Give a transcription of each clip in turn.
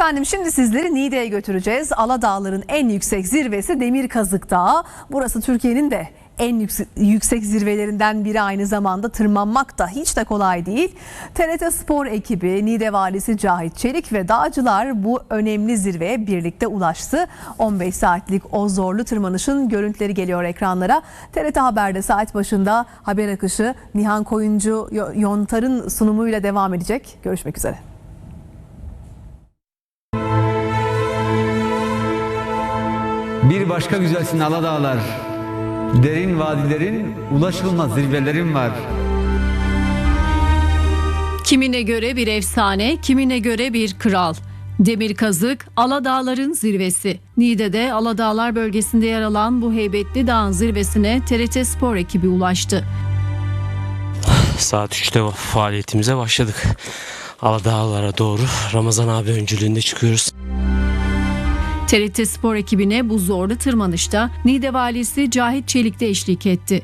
Efendim şimdi sizleri Niğde'ye götüreceğiz. Aladağların en yüksek zirvesi Demirkazık Dağı. Burası Türkiye'nin de en yüksek, zirvelerinden biri aynı zamanda tırmanmak da hiç de kolay değil. TRT Spor ekibi, Niğde Valisi Cahit Çelik ve dağcılar bu önemli zirveye birlikte ulaştı. 15 saatlik o zorlu tırmanışın görüntüleri geliyor ekranlara. TRT Haber'de saat başında haber akışı Nihan Koyuncu Yontar'ın sunumuyla devam edecek. Görüşmek üzere. Bir başka güzelsin Aladağlar. Derin vadilerin, ulaşılmaz zirvelerin var. Kimine göre bir efsane, kimine göre bir kral. Demir Kazık, Aladağların zirvesi. Niğde'de Aladağlar bölgesinde yer alan bu heybetli dağın zirvesine TRT Spor ekibi ulaştı. Saat 3'te faaliyetimize başladık. Aladağlara doğru Ramazan abi öncülüğünde çıkıyoruz. TRT Spor ekibine bu zorlu tırmanışta Niğde valisi Cahit Çelik de eşlik etti.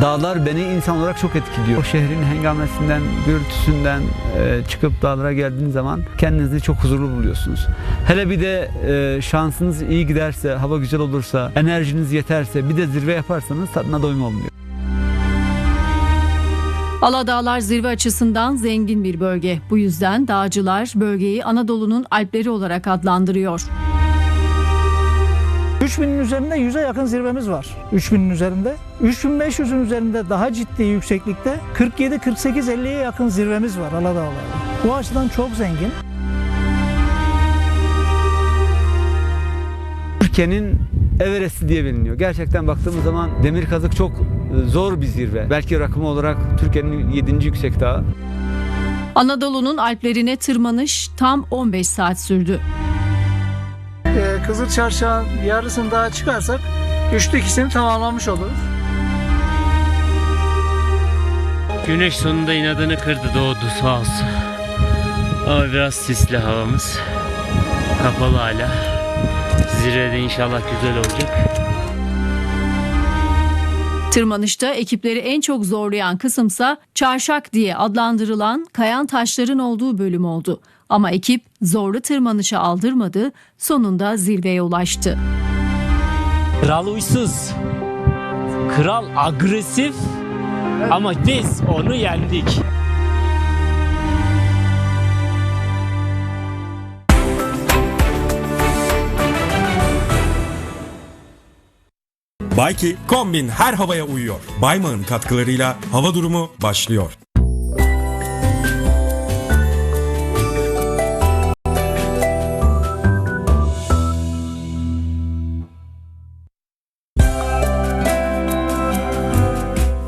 Dağlar beni insan olarak çok etkiliyor. O şehrin hengamesinden, gürültüsünden e, çıkıp dağlara geldiğiniz zaman kendinizi çok huzurlu buluyorsunuz. Hele bir de e, şansınız iyi giderse, hava güzel olursa, enerjiniz yeterse, bir de zirve yaparsanız tadına doyum olmuyor. Aladağlar zirve açısından zengin bir bölge. Bu yüzden dağcılar bölgeyi Anadolu'nun Alpleri olarak adlandırıyor. 3000'in üzerinde 100'e yakın zirvemiz var. 3000'in üzerinde. 3500'ün üzerinde daha ciddi yükseklikte 47-48-50'ye yakın zirvemiz var Aladağlar'da. Bu açıdan çok zengin. Türkiye'nin Everest'i diye biliniyor. Gerçekten baktığımız zaman Demirkazık çok e, zor bir zirve. Belki rakımı olarak Türkiye'nin 7. yüksek dağı. Anadolu'nun Alplerine tırmanış tam 15 saat sürdü. Ee, Kızıl Çarşı'nın yarısını daha çıkarsak üçte ikisini tamamlamış oluruz. Güneş sonunda inadını kırdı doğdu sağ olsun. Ama biraz sisli havamız. Kapalı hala. Zirvede inşallah güzel olacak. Tırmanışta ekipleri en çok zorlayan kısımsa çarşak diye adlandırılan kayan taşların olduğu bölüm oldu. Ama ekip zorlu tırmanışa aldırmadı, sonunda zirveye ulaştı. Kral uysuz. Kral agresif. Ama biz onu yendik. Bayki kombin her havaya uyuyor. Baymağ'ın katkılarıyla hava durumu başlıyor.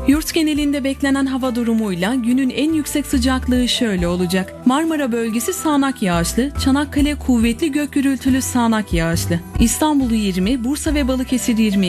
Yurt genelinde beklenen hava durumuyla günün en yüksek sıcaklığı şöyle olacak. Marmara bölgesi sağanak yağışlı, Çanakkale kuvvetli gök gürültülü sağanak yağışlı. İstanbul 20, Bursa ve Balıkesir 20,